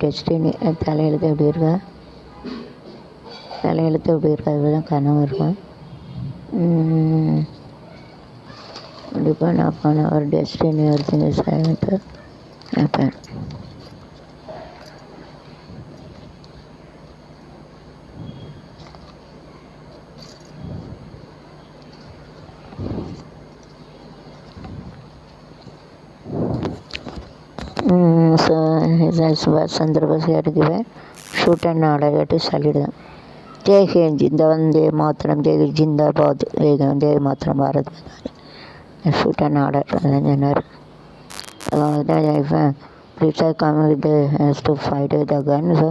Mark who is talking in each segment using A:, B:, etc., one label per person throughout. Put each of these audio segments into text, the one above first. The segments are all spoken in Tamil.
A: டெஸ்டினி தலையெழுத்து எப்படி இருக்கா? தலையெழுத்து எப்படி இருக்கா? அதுதான் கனவு இருக்கும். கண்டிப்பாக நான் பண்ண ஒரு டெஸ்டினி ஒரு சின்ன சேமித்து நினைப்பேன். ಸೊ సుభాష్ గారికి షూట్ అండ్ ఆర్డర్ కట్టి సలీడదాం జై హింద్ జిందా వందే మాత్రం జై జిందాబాద్ వందే మాత్రం భారత్ షూట్ అండ్ ఆర్డర్ అదని అన్నారు ప్రిటర్ come with has to fight the gun so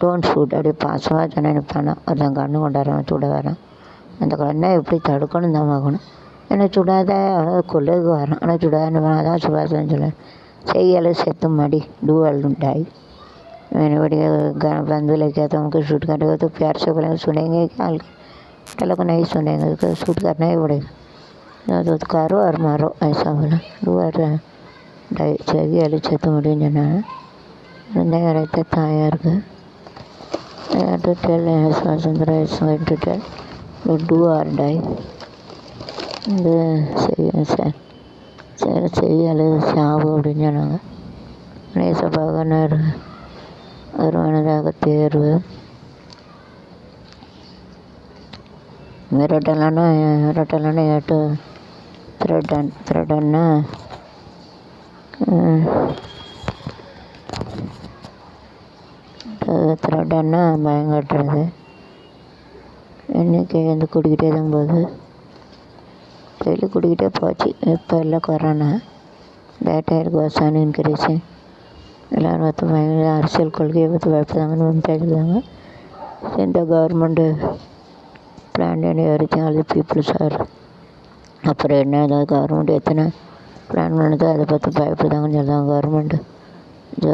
A: don't shoot அப்படி பாசமாக சொன்னால் நிற்பானா ஒருத்தன் கண்ணு கொண்டாடுறான் சுட வரான். அந்த கண்ணை எப்படி தடுக்கணும் தான் ஆகணும் என்னை சுடாத. கொள்ளைக்கு வரான். ஆனால் சுடாதுன்னு அதான் சுபாசன் சொல்லுவேன் செய்யலை செத்து मड़ी डूअल डाई मैंने बड़ी बंधु लेके आता उनको शूट करने को तो प्यार से बोलेंगे सुनेंगे क्या चलो को नहीं सुनेंगे तो शूट करना ही पड़ेगा तो करो और मारो ऐसा बोला डूअल डाई செய்யலை செத்து முடியும்னு சொன்னாங்க ரெண்டே கிடைத்த தாயாருக்கு to tell Swasandra is going to tell to do or die இந்த செய்ய சார் சரி செய்ய அல்லது சாவு அப்படின்னு சொன்னாங்க. நேசபாகனர் வருமானதாக தேர்வு. மிரட்டலான மிரட்டலான ஏட்டு த்ரெட்டன் த்ரெட்டன்னா த்ரெட்டன்னா பயங்கட்டுறது என்னைக்கு வந்து குடிக்கிட்டே தான் போகுது. டெய்லி கொடுக்கிட்டே போச்சு. இப்போ எல்லாம் கொரோனா. டேட்டாயிருக்கு வசானு இன்க்ரீஸு எல்லோரும் பார்த்து பயங்கர அரசியல் கொள்கையை பற்றி பயப்படுறாங்கன்னு பேசுகிறாங்க இந்த கவர்மெண்ட்டு பிளான் பண்ணி வரைக்கும் அது பீப்புள்ஸ் ஆர் அப்புறம் என்ன ஏதாவது கவர்மெண்ட் எத்தனை பிளான் பண்ணுதோ அதை பார்த்து பயப்படுதாங்கன்னு சொல்லுவாங்க கவர்மெண்ட்டு இந்த